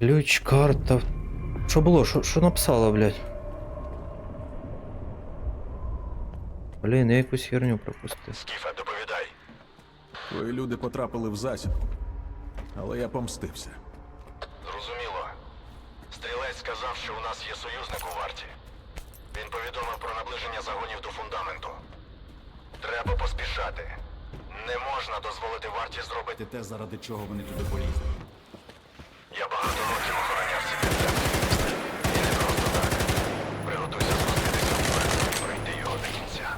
Ключ, карта. Що було? Що, що написала, блядь? Блін, я якусь херню пропустив. Скіфе, доповідай. Твої люди потрапили в засідку. Але я помстився. Зрозуміло. Стрілець сказав, що у нас є союзник у варті. Він повідомив про наближення загонів до фундаменту. Треба поспішати. Не можна дозволити варті зробити. те, заради чого вони туди полізли. Я багато років охороняв ці підземні. І не просто так. Приготуйся зустрітися з планом і пройти його до кінця.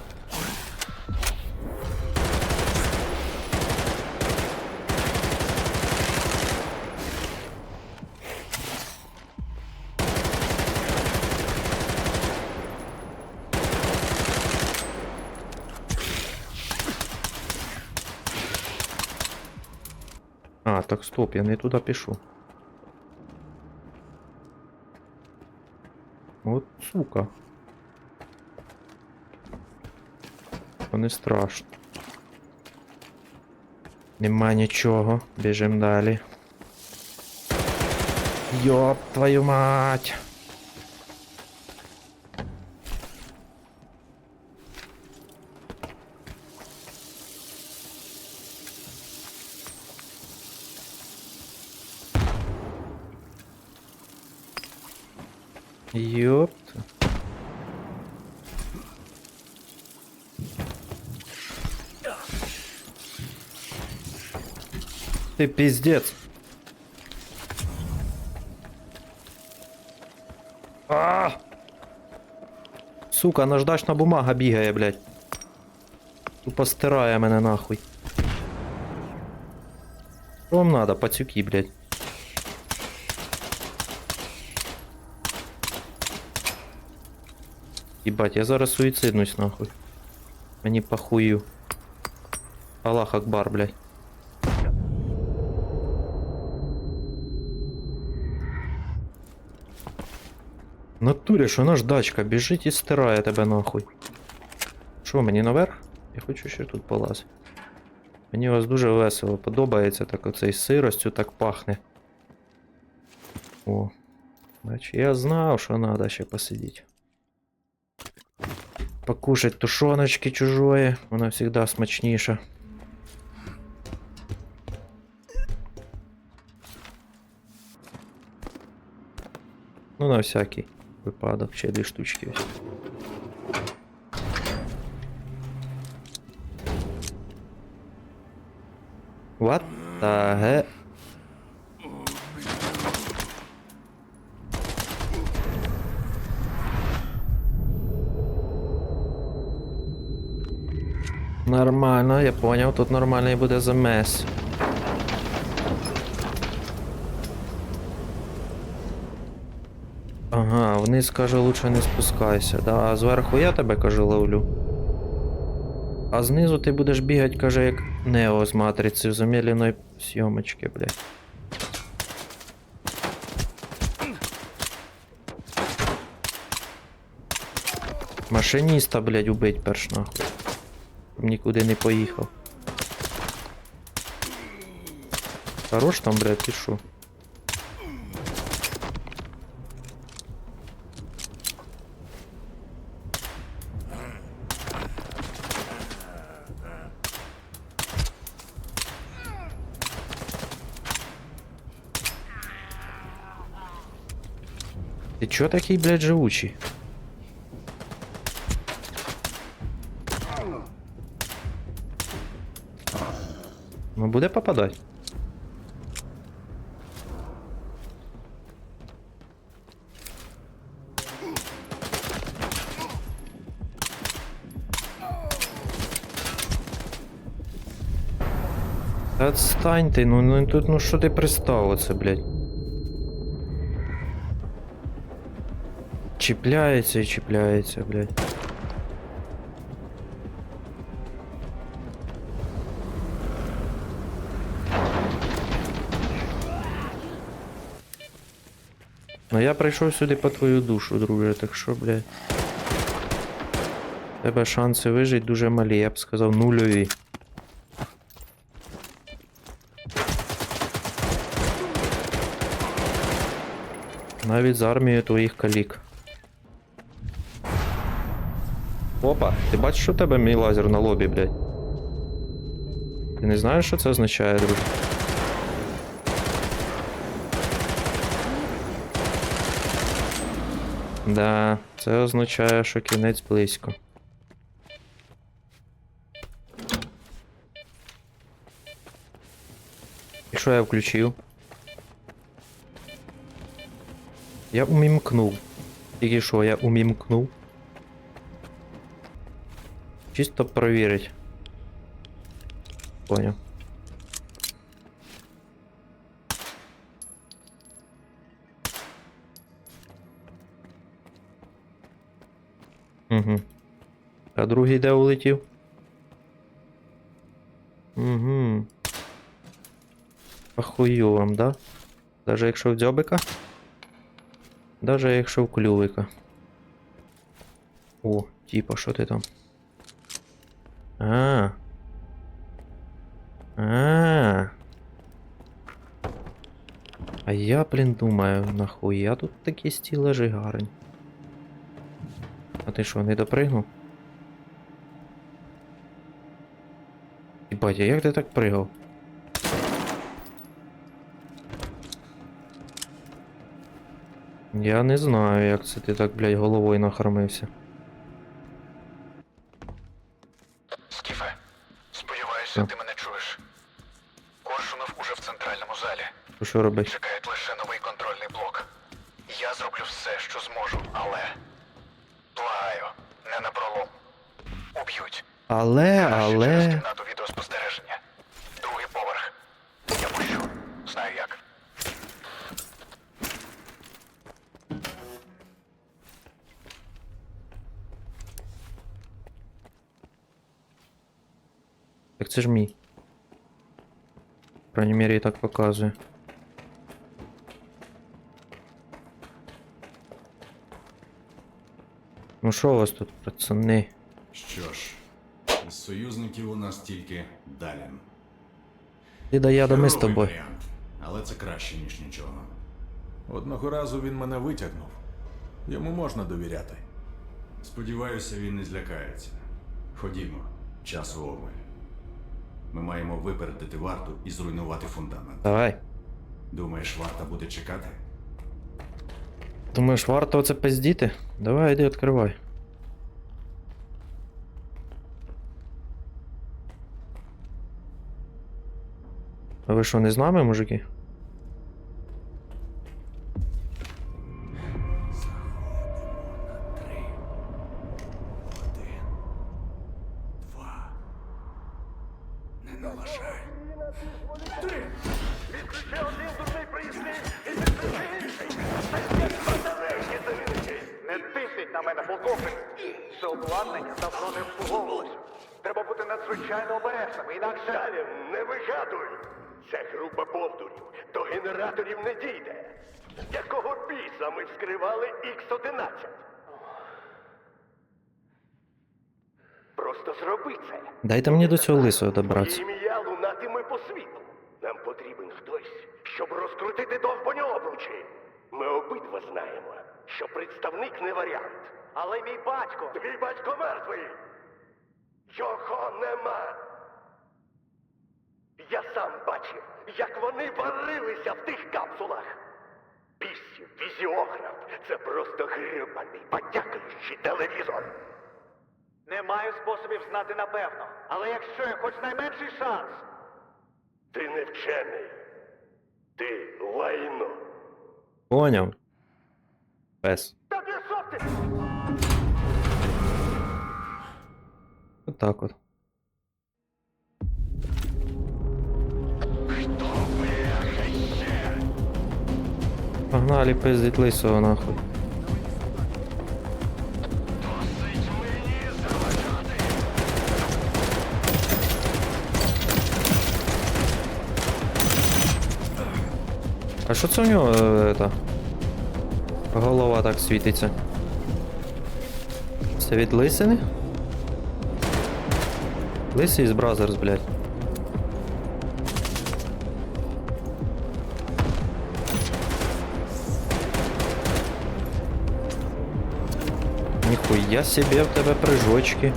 А, так стоп, я не туди пишу. Сука. То не страшно. Нема нічого. Біжим далі. Йоп твою мать! Ёпта. Ты пиздец. А! Сука, наждачна бумага бігає, блядь. Тупо стирає мене нахуй. Що вам надо, пацюки, блядь? Ебать, я зараз суїциднусь нахуй. Мені похую. Аллах Акбар, блядь. В Натурі, що наждачка біжить і стирає тебе нахуй. Що, мені наверх? Я хочу ще тут полазити. Мені у вас дуже весело подобається, так оцей сиростю так пахне. О. Бач, я знав, що треба ще посидіти. Покушать тушоночки чужої, вона завжди смачніша. Ну, на всякий випадок, ще дві штучки. ось. What the he... Нормально, я понял, тут нормальний буде замес. Ага, вниз каже, лучше не спускайся, да, а зверху я тебе каже ловлю. А знизу ти будеш бігати, каже, як Нео з матриці в замедленої зйомочки, блядь. Машиніста, блядь, убить перш нахуй. Нікуди не поїхав. Хорош там, блядь, ти шо? Ти чо такий, блядь, живучий? буде попадати. Та отстань ти, ну, ну тут ну що ти пристав оце, блядь? Чіпляється і чіпляється, блядь. Ну я прийшов сюди по твою душу, друже, так що, блядь. У Тебе шанси вижити дуже малі, я б сказав нульові. Навіть з армією твоїх калік. Опа, ти бачиш, що в тебе мій лазер на лобі, блядь? Ти не знаєш, що це означає, друг? Да, це означає, що кінець близько. І що я включив? Я умімкнув. Тільки що, я умімкнув. Чисто провірить. Понял. Другий де улетів? Угу. Ахую вам, да? Даже якщо в дзьобика? Даже якщо в клювика. О, типа, що ти там? А. А. А я, блін, думаю, нахуя тут такі стілежі гарні. А ти що, не допригнув? Єбать, а як ти так пригав? Я не знаю, як це ти так, блядь, головою нахромився. Скіфе, сподіваюся, ти мене чуєш. Коршунов уже в центральному залі. Що робить? Чекають лише новий контрольний блок. Я зроблю все, що зможу, але. Благаю, не на пролом. Уб'ють. Але, але. кімнату відеоспостереження. Другий поверх. Я пущу. Знаю як. Так це ж мій. По крайней мере, і так показує. Ну що у вас тут, пацани? Що ж, з союзників у нас тільки Далін. Ти да я ми з тобою. варіант, але це краще, ніж нічого. Одного разу він мене витягнув. Йому можна довіряти. Сподіваюся, він не злякається. Ходімо, часу обмаль. Ми маємо випередити варту і зруйнувати фундамент. Давай. Думаєш, варта буде чекати? Думаєш, варто оце пиздіти? Давай, іди відкривай. Ви що, не з нами, мужики? Треба бути надзвичайно обережними, інакше. Далі не вигадуй! Ця група бовдурів до генераторів не дійде. Якого біса ми вскривали Х-11? Просто зроби це. Дайте мені до цього лисого добратися. Ім'я лунатиме по світу. Нам потрібен хтось, щоб розкрутити довбані обручі. Ми обидва знаємо, що представник не варіант. Але мій батько. Твій батько мертвий. Його нема. Я сам бачив, як вони варилися в тих капсулах. Пісів, візіограф це просто грибаний, подякуючий телевізор. Не маю способів знати напевно. Але якщо є хоч найменший шанс. Ти не вчений. Ти лайно. Поняв. Пес. Та пішов ти! Отак от. Погнали пиздить лисого нахуй. А що це у нього е, та? Голова так світиться. Це від лисини? Лисий з Бразерс, блядь. Ніхуя себе в тебе прыжочки.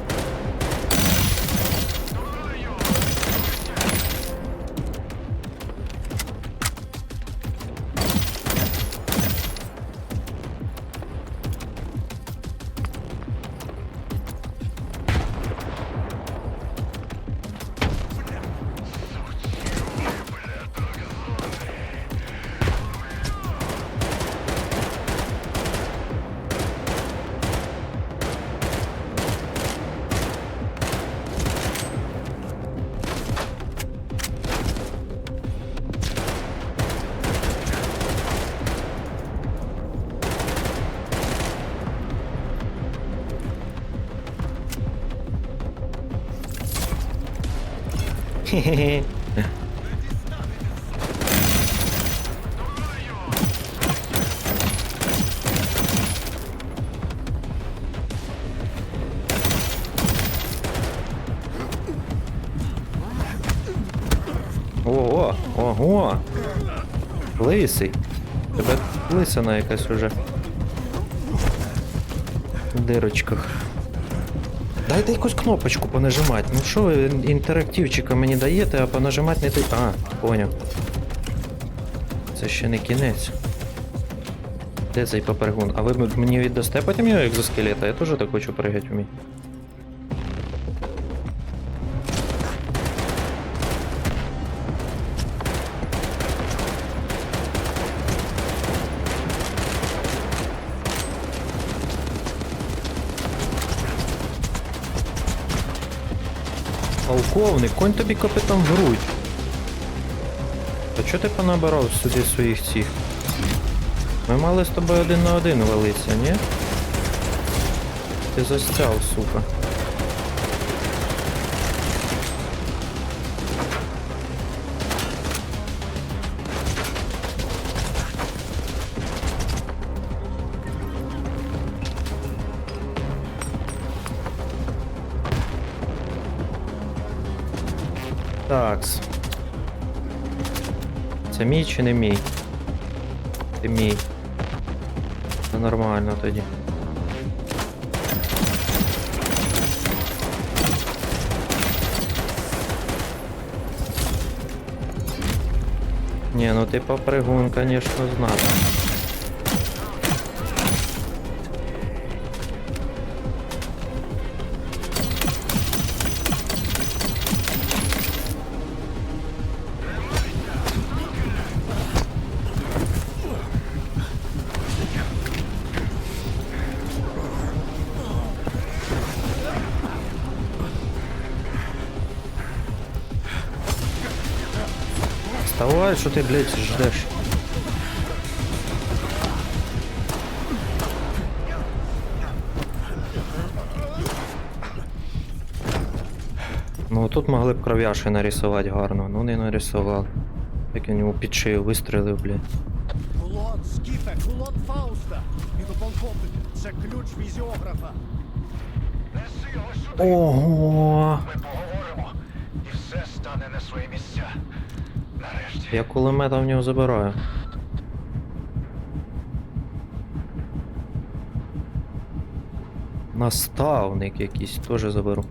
Хе-хе-хе. Ого, ого. Лисий. Тебе лисина якась уже. В дирочках. Дайте якусь кнопочку понажимати. Ну що ви інтерактивчика мені даєте, а понажимати не дай. А, поняв. Це ще не кінець. Де цей попергун? А ви мені віддасте потім його екзоскелета? Я теж так хочу пригати вміти. Полковник, конь тобі копитом в грудь. А чого ти понабирав сюди своїх цих? Ми мали з тобою один на один валитися, ні? Ти застяв, сука. Такс. Це мій чи не мій? Ти мій. Це нормально тоді. Ні, ну ти попригун, конечно, знати. Вставай, що ти, блядь, ждеш? Ну тут могли б кров'яши нарисувати гарно, ну не нарисували. Як він йому під шию вистрелив, блядь. Кулон, Скіфе, кулон Фауста. Підополковник, це ключ візіографа. Неси його сюди. Ого! Ми поговоримо, і все стане на свої місця. Я кулемета в нього забираю. Наставник якийсь теж заберу.